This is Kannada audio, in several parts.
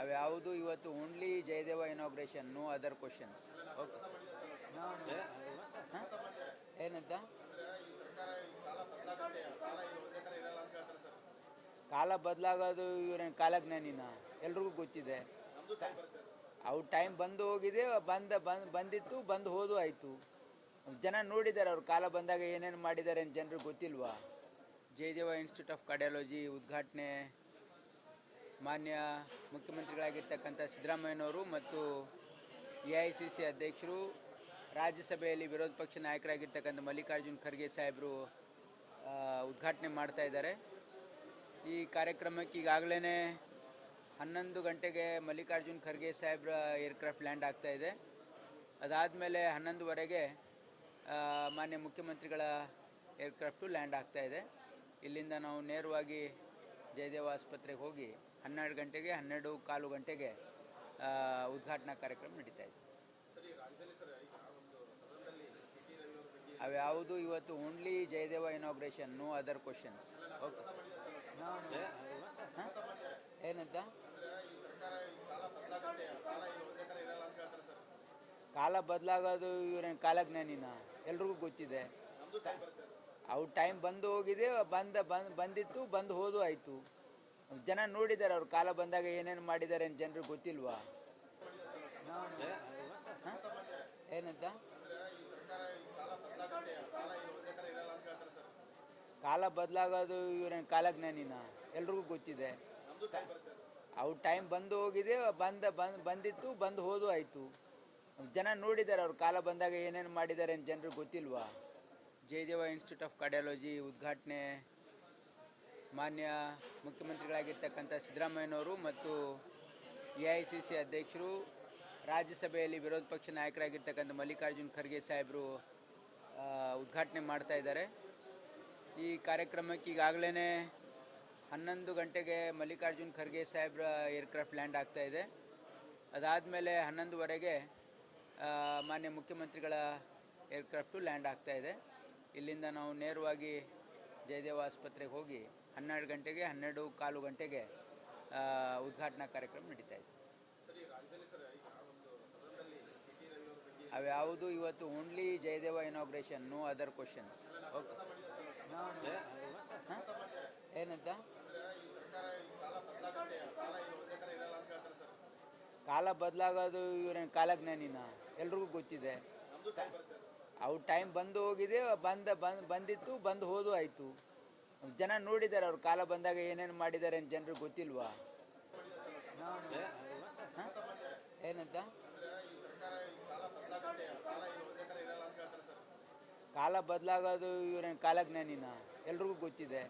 ಅವ್ಯಾವುದು ಇವತ್ತು only Jayadeva inauguration no other questions okay ಏನಂತ? ಕಾಲ ಬದಲಾಗೋದು ಇವ್ರೇನು ಕಾಲಜ್ಞಾನಿನ? ಎಲ್ರಿಗೂ ಗೊತ್ತಿದೆ. ಅವ್ರ ಟೈಮ್ ಬಂದು ಹೋಗಿದೆ ಬಂದ ಬಂದ್ ಬಂದಿತ್ತು ಬಂದು ಹೋದು ಆಯಿತು. ಜನ ನೋಡಿದ್ದಾರೆ ಅವ್ರು ಕಾಲ ಬಂದಾಗ ಏನೇನು ಮಾಡಿದ್ದಾರೆ ಅಂತ ಜನರಿಗೆ ಗೊತ್ತಿಲ್ವಾ? ಜಯದೇವ ಇನ್ಸ್ಟಿಟ್ಯೂಟ್ ಆಫ್ ಕಾರ್ಡಿಯಾಲಜಿ ಉದ್ಘಾಟನೆ ಮಾನ್ಯ ಮುಖ್ಯಮಂತ್ರಿಗಳಾಗಿರ್ತಕ್ಕಂಥ ಸಿದ್ದರಾಮಯ್ಯನವರು ಮತ್ತು ಎ ಐ ಸಿ ಸಿ ಅಧ್ಯಕ್ಷರು, ರಾಜ್ಯಸಭೆಯಲ್ಲಿ ವಿರೋಧ ಪಕ್ಷ ನಾಯಕರಾಗಿರ್ತಕ್ಕಂಥ ಮಲ್ಲಿಕಾರ್ಜುನ್ ಖರ್ಗೆ ಸಾಹೇಬರು ಉದ್ಘಾಟನೆ ಮಾಡ್ತಾ ಇದ್ದಾರೆ. ಈ ಕಾರ್ಯಕ್ರಮಕ್ಕೆ ಈಗಾಗಲೇ ಹನ್ನೊಂದು ಗಂಟೆಗೆ ಮಲ್ಲಿಕಾರ್ಜುನ್ ಖರ್ಗೆ ಸಾಹೇಬ್ರ ಏರ್ಕ್ರಾಫ್ಟ್ ಲ್ಯಾಂಡ್ ಆಗ್ತಾ ಇದೆ. ಅದಾದಮೇಲೆ ಹನ್ನೊಂದುವರೆಗೆ ಮಾನ್ಯ ಮುಖ್ಯಮಂತ್ರಿಗಳ ಏರ್ಕ್ರಾಫ್ಟು ಲ್ಯಾಂಡ್ ಆಗ್ತಾ ಇದೆ. ಇಲ್ಲಿಂದ ನಾವು ನೇರವಾಗಿ ಜಯದೇವ ಆಸ್ಪತ್ರೆಗೆ ಹೋಗಿ ಹನ್ನೆರಡು ಗಂಟೆಗೆ, ಹನ್ನೆರಡು ಕಾಲು ಗಂಟೆಗೆ ಉದ್ಘಾಟನಾ ಕಾರ್ಯಕ್ರಮ ನಡೀತಾ ಇದೆ. ಅವ್ಯಾವುದು ಇವತ್ತು only Jayadeva inauguration no other questions okay ಏನಂತ? ಕಾಲ ಬದಲಾಗೋದು ಇವ್ರೇನು ಕಾಲಜ್ಞಾನಿನ? ಎಲ್ರಿಗೂ ಗೊತ್ತಿದೆ. ಅವ್ರ ಟೈಮ್ ಬಂದು ಹೋಗಿದೆ ಬಂದ್, ಬಂದಿತ್ತು, ಬಂದು ಹೋದು ಆಯಿತು. ಜನ ನೋಡಿದ್ದಾರೆ, ಅವ್ರ ಕಾಲ ಬಂದಾಗ ಏನೇನು ಮಾಡಿದ್ದಾರೆ ಅಂತ ಜನರಿಗೆ ಗೊತ್ತಿಲ್ವಾ? ಏನಂತ? ಕಾಲ ಬದಲಾಗೋದು ಇವ್ರೇನು ಕಾಲಜ್ಞಾನಿನ? ಎಲ್ರಿಗೂ ಗೊತ್ತಿದೆ. ಅವ್ರ ಟೈಮ್ ಬಂದು ಹೋಗಿದೆ, ಬಂದ, ಬಂದ್, ಬಂದಿತ್ತು, ಬಂದು ಹೋದು ಆಯ್ತು. ಜನ ನೋಡಿದ್ದಾರೆ, ಅವ್ರ ಕಾಲ ಬಂದಾಗ ಏನೇನು ಮಾಡಿದ್ದಾರೆ ಅಂತ ಜನರಿಗೆ ಗೊತ್ತಿಲ್ವಾ? ಜಯದೇವ ಇನ್ಸ್ಟಿಟ್ಯೂಟ್ ಆಫ್ ಕಾರ್ಡಿಯಾಲಜಿ ಉದ್ಘಾಟನೆ. ಮಾನ್ಯ ಮುಖ್ಯಮಂತ್ರಿಗಳಾಗಿರ್ತಕ್ಕಂಥ ಸಿದ್ದರಾಮಯ್ಯನವರು ಮತ್ತು ಎ ಐ ಸಿ ಸಿ ಅಧ್ಯಕ್ಷರು, ರಾಜ್ಯಸಭೆಯಲ್ಲಿ ವಿರೋಧ ಪಕ್ಷ ನಾಯಕರಾಗಿರ್ತಕ್ಕಂಥ ಮಲ್ಲಿಕಾರ್ಜುನ್ ಖರ್ಗೆ ಸಾಹೇಬರು ಉದ್ಘಾಟನೆ ಮಾಡ್ತಾ ಇದ್ದಾರೆ. ಈ ಕಾರ್ಯಕ್ರಮಕ್ಕೆ ಈಗಾಗಲೇ ಹನ್ನೊಂದು ಗಂಟೆಗೆ ಮಲ್ಲಿಕಾರ್ಜುನ್ ಖರ್ಗೆ ಸಾಹೇಬ್ರ ಏರ್ಕ್ರಾಫ್ಟ್ ಲ್ಯಾಂಡ್ ಆಗ್ತಾ ಇದೆ. ಅದಾದಮೇಲೆ ಹನ್ನೊಂದುವರೆಗೆ ಮಾನ್ಯ ಮುಖ್ಯಮಂತ್ರಿಗಳ ಏರ್ಕ್ರಾಫ್ಟು ಲ್ಯಾಂಡ್ ಆಗ್ತಾ ಇದೆ. ಇಲ್ಲಿಂದ ನಾವು ನೇರವಾಗಿ ಜಯದೇವ ಆಸ್ಪತ್ರೆಗೆ ಹೋಗಿ ಹನ್ನೆರಡು ಗಂಟೆಗೆ, ಹನ್ನೆರಡು ಕಾಲು ಗಂಟೆಗೆ ಉದ್ಘಾಟನಾ ಕಾರ್ಯಕ್ರಮ ನಡೀತಾ ಇದೆ. ಅವ್ಯಾವುದು ಇವತ್ತು only Jayadeva inauguration no other questions okay ಏನಂತ? ಕಾಲ ಬದಲಾಗೋದು ಇವ್ರೇನು ಕಾಲಜ್ಞಾನಿನ? ಎಲ್ರಿಗೂ ಗೊತ್ತಿದೆ. ಅವ್ರ ಟೈಮ್ ಬಂದು ಹೋಗಿದೆ ಬಂದ್, ಬಂದಿತ್ತು, ಬಂದು ಹೋದು ಆಯಿತು. ಜನ ನೋಡಿದ್ದಾರೆ ಅವ್ರು ಕಾಲ ಬಂದಾಗ ಏನೇನು ಮಾಡಿದ್ದಾರೆ ಅಂತ ಜನರಿಗೆ ಗೊತ್ತಿಲ್ವಾ? ಏನಂತ? ಕಾಲ ಬದಲಾಗೋದು ಇವ್ರೇನು ಕಾಲಜ್ಞಾನಿನ, ಎಲ್ರಿಗೂ ಗೊತ್ತಿದೆ.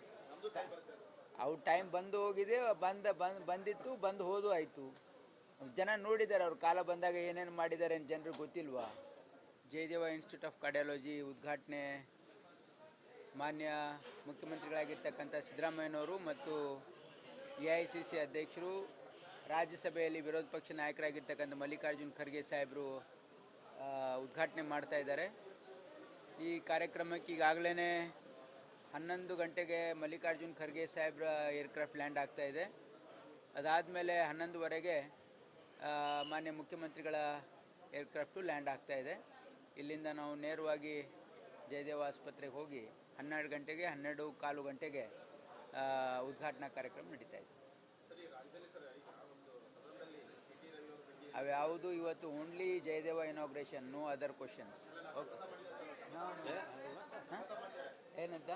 ಅವ್ರ ಟೈಮ್ ಬಂದು ಹೋಗಿದೆ, ಬಂದ, ಬಂದ್, ಬಂದಿತ್ತು, ಬಂದು ಹೋದು ಆಯಿತು. ಜನ ನೋಡಿದ್ದಾರೆ ಅವ್ರು ಕಾಲ ಬಂದಾಗ ಏನೇನು ಮಾಡಿದ್ದಾರೆ ಅಂತ ಜನರಿಗೆ ಗೊತ್ತಿಲ್ವಾ? ಜಯದೇವ ಇನ್ಸ್ಟಿಟ್ಯೂಟ್ ಆಫ್ ಕಾರ್ಡಿಯಾಲಜಿ ಉದ್ಘಾಟನೆ. ಮಾನ್ಯ ಮುಖ್ಯಮಂತ್ರಿಗಳಾಗಿರ್ತಕ್ಕಂಥ ಸಿದ್ದರಾಮಯ್ಯನವರು ಮತ್ತು ಎ ಐ ಸಿ ಸಿ ಅಧ್ಯಕ್ಷರು, ರಾಜ್ಯಸಭೆಯಲ್ಲಿ ವಿರೋಧ ಪಕ್ಷ ನಾಯಕರಾಗಿರ್ತಕ್ಕಂಥ ಮಲ್ಲಿಕಾರ್ಜುನ್ ಖರ್ಗೆ ಸಾಹೇಬರು ಉದ್ಘಾಟನೆ ಮಾಡ್ತಾ ಇದ್ದಾರೆ. ಈ ಕಾರ್ಯಕ್ರಮಕ್ಕೆ ಈಗಾಗಲೇ ಹನ್ನೊಂದು ಗಂಟೆಗೆ ಮಲ್ಲಿಕಾರ್ಜುನ್ ಖರ್ಗೆ ಸಾಹೇಬ್ರ ಏರ್ಕ್ರಾಫ್ಟ್ ಲ್ಯಾಂಡ್ ಆಗ್ತಾ ಇದೆ. ಅದಾದಮೇಲೆ ಹನ್ನೊಂದುವರೆಗೆ ಮಾನ್ಯ ಮುಖ್ಯಮಂತ್ರಿಗಳ ಏರ್ಕ್ರಾಫ್ಟು ಲ್ಯಾಂಡ್ ಆಗ್ತಾ ಇದೆ. ಇಲ್ಲಿಂದ ನಾವು ನೇರವಾಗಿ ಜಯದೇವ ಆಸ್ಪತ್ರೆಗೆ ಹೋಗಿ ಹನ್ನೆರಡು ಗಂಟೆಗೆ ಹನ್ನೆರಡು ಕಾಲು ಗಂಟೆಗೆ ಉದ್ಘಾಟನಾ ಕಾರ್ಯಕ್ರಮ ನಡೀತಾ ಇದೆ. ಅವ್ಯಾವುದು ಇವತ್ತು only Jayadeva inauguration no other questions okay ಏನಂತ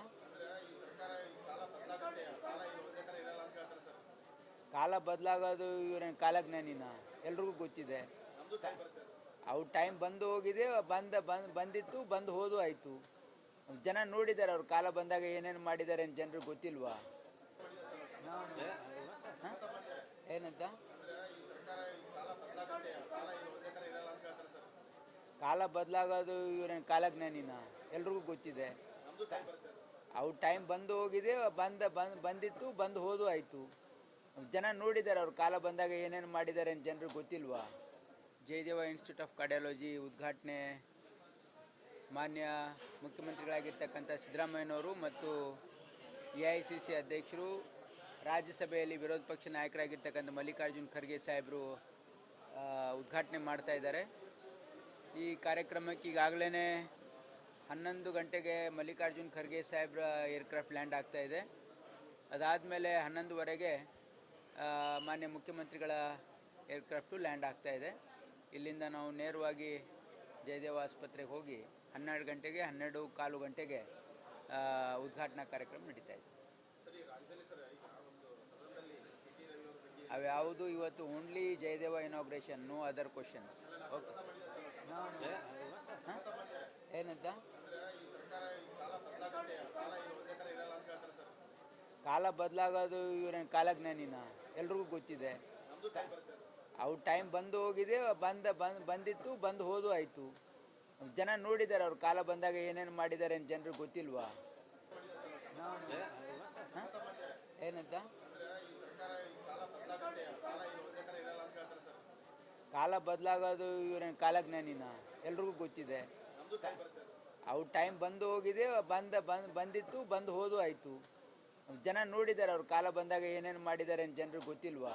ಕಾಲ ಬದಲಾಗೋದು ಇವ್ರೇನು ಕಾಲಜ್ಞಾನಿನ? ಎಲ್ರಿಗೂ ಗೊತ್ತಿದೆ. ಅವ್ರ ಟೈಮ್ ಬಂದು ಹೋಗಿದೆ ಬಂದ ಬಂದು ಬಂದಿತ್ತು ಬಂದು ಹೋದು ಆಯಿತು. ಜನ ನೋಡಿದ್ದಾರೆ, ಅವ್ರು ಕಾಲ ಬಂದಾಗ ಏನೇನು ಮಾಡಿದ್ದಾರೆ ಅಂತ ಜನರು ಗೊತ್ತಿಲ್ವಾ? ಏನಂತ? ಕಾಲ ಬದಲಾಗೋದು ಇವ್ರೇನು ಕಾಲಜ್ಞಾನಿನ ಎಲ್ರಿಗೂ ಗೊತ್ತಿದೆ. ಅವ್ರ ಟೈಮ್ ಬಂದು ಹೋಗಿದೆ, ಬಂದ, ಬಂದ್, ಬಂದಿತ್ತು, ಬಂದು ಹೋದು ಆಯ್ತು. ಜನ ನೋಡಿದ್ದಾರೆ, ಅವ್ರು ಕಾಲ ಬಂದಾಗ ಏನೇನು ಮಾಡಿದ್ದಾರೆ ಅಂತ ಜನರು ಗೊತ್ತಿಲ್ವಾ? ಜಯದೇವ ಇನ್ಸ್ಟಿಟ್ಯೂಟ್ ಆಫ್ ಕಾರ್ಡಿಯಾಲಜಿ ಉದ್ಘಾಟನೆ ಮಾನ್ಯ ಮುಖ್ಯಮಂತ್ರಿಗಳಾಗಿರ್ತಕ್ಕಂಥ ಸಿದ್ದರಾಮಯ್ಯನವರು ಮತ್ತು ಎ ಐ ಸಿ ಸಿ ಅಧ್ಯಕ್ಷರು, ರಾಜ್ಯಸಭೆಯಲ್ಲಿ ವಿರೋಧ ಪಕ್ಷ ನಾಯಕರಾಗಿರ್ತಕ್ಕಂಥ ಮಲ್ಲಿಕಾರ್ಜುನ್ ಖರ್ಗೆ ಸಾಹೇಬರು ಉದ್ಘಾಟನೆ ಮಾಡ್ತಾ ಇದ್ದಾರೆ. ಈ ಕಾರ್ಯಕ್ರಮಕ್ಕೆ ಈಗಾಗಲೇ ಹನ್ನೊಂದು ಗಂಟೆಗೆ ಮಲ್ಲಿಕಾರ್ಜುನ್ ಖರ್ಗೆ ಸಾಹೇಬ್ರ ಏರ್ಕ್ರಾಫ್ಟ್ ಲ್ಯಾಂಡ್ ಆಗ್ತಾ ಇದೆ. ಅದಾದಮೇಲೆ ಹನ್ನೊಂದುವರೆಗೆ ಮಾನ್ಯ ಮುಖ್ಯಮಂತ್ರಿಗಳ ಏರ್ಕ್ರಾಫ್ಟು ಲ್ಯಾಂಡ್ ಆಗ್ತಾ ಇದೆ. ಇಲ್ಲಿಂದ ನಾವು ನೇರವಾಗಿ ಜಯದೇವ ಆಸ್ಪತ್ರೆಗೆ ಹೋಗಿ ಹನ್ನೆರಡು ಗಂಟೆಗೆ ಹನ್ನೆರಡು ಕಾಲು ಗಂಟೆಗೆ ಉದ್ಘಾಟನಾ ಕಾರ್ಯಕ್ರಮ ನಡೀತಾ ಇದೆ. ಅವ್ಯಾವುದು ಇವತ್ತು only Jayadeva inauguration no other questions okay ಏನಂತ ಕಾಲ ಬದಲಾಗೋದು ಇವ್ರೇನು ಕಾಲಜ್ಞಾನಿನ? ಎಲ್ರಿಗೂ ಗೊತ್ತಿದೆ. ಅವ್ರ ಟೈಮ್ ಬಂದು ಹೋಗಿದೆ ಬಂದ ಬಂದ್ ಬಂದಿತ್ತು ಬಂದು ಹೋದು ಆಯಿತು. ಜನ ನೋಡಿದ್ದಾರೆ ಅವ್ರು ಕಾಲ ಬಂದಾಗ ಏನೇನು ಮಾಡಿದ್ದಾರೆ ಅಂತ ಜನರಿಗೆ ಗೊತ್ತಿಲ್ವಾ? ಏನಂತ? ಕಾಲ ಬದಲಾಗೋದು ಇವರ ಕಾಲಜ್ಞಾನಿನ ಎಲ್ರಿಗೂ ಗೊತ್ತಿದೆ. ಅವ್ರ ಟೈಮ್ ಬಂದು ಹೋಗಿದೆ, ಬಂದ, ಬಂದ್, ಬಂದಿತ್ತು, ಬಂದು ಹೋದು ಆಯಿತು. ಜನ ನೋಡಿದ್ದಾರೆ ಅವ್ರು ಕಾಲ ಬಂದಾಗ ಏನೇನು ಮಾಡಿದ್ದಾರೆ ಅಂತ ಜನರಿಗೆ ಗೊತ್ತಿಲ್ವಾ?